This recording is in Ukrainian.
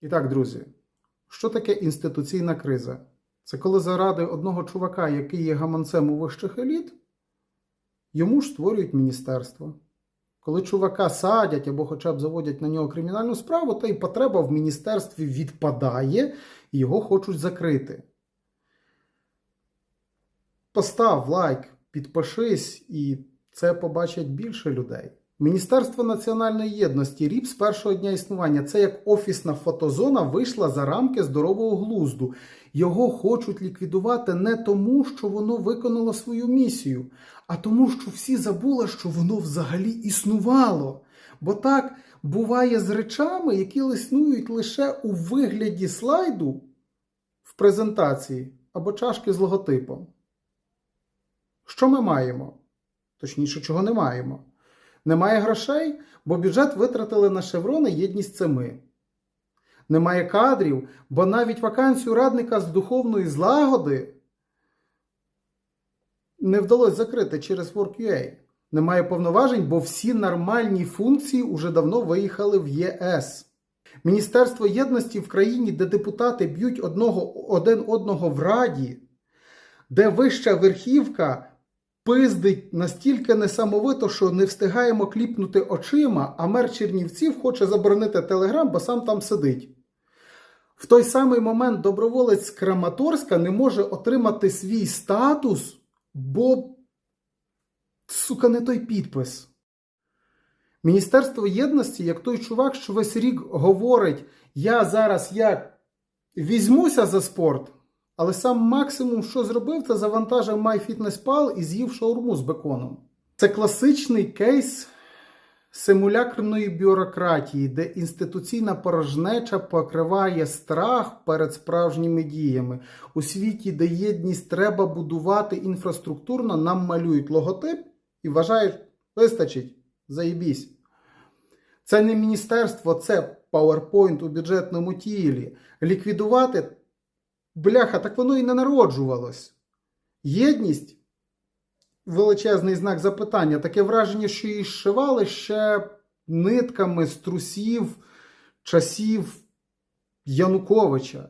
І так, друзі, що таке інституційна криза? Це коли заради одного чувака, який є гаманцем у вищих еліт, йому ж створюють міністерство. Коли чувака садять або хоча б заводять на нього кримінальну справу, то і потреба в міністерстві відпадає і його хочуть закрити. Постав лайк, підпишись, і це побачать більше людей. Міністерство національної єдності РІП з першого дня існування це як офісна фотозона вийшла за рамки здорового глузду. Його хочуть ліквідувати не тому, що воно виконало свою місію, а тому, що всі забули, що воно взагалі існувало. Бо так буває з речами, які існують лише у вигляді слайду в презентації або чашки з логотипом. Що ми маємо? Точніше, чого не маємо. Немає грошей, бо бюджет витратили на шеврони єдність це ми. Немає кадрів, бо навіть вакансію радника з духовної злагоди не вдалося закрити через WorkUA. Немає повноважень, бо всі нормальні функції уже давно виїхали в ЄС. Міністерство єдності в країні, де депутати б'ють одного, один одного в раді, де вища верхівка пиздить настільки несамовито, що не встигаємо кліпнути очима, а мер Чернівців хоче заборонити телеграм, бо сам там сидить. В той самий момент доброволець з Краматорська не може отримати свій статус, бо, сука, не той підпис. Міністерство єдності, як той чувак, що весь рік говорить: я зараз як візьмуся за спорт, але сам максимум, що зробив, це завантажив MyFitnessPal і з'їв шаурму з беконом. Це класичний кейс симулякрної бюрократії, де інституційна порожнеча покриває страх перед справжніми діями. У світі, де єдність треба будувати інфраструктурно, нам малюють логотип і вважають, вистачить, заєбісь. Це не міністерство, це PowerPoint у бюджетному тілі. Ліквідувати бляха, так воно і не народжувалось. Єдність величезний знак запитання. Таке враження, що її зшивали ще нитками з трусів часів Януковича.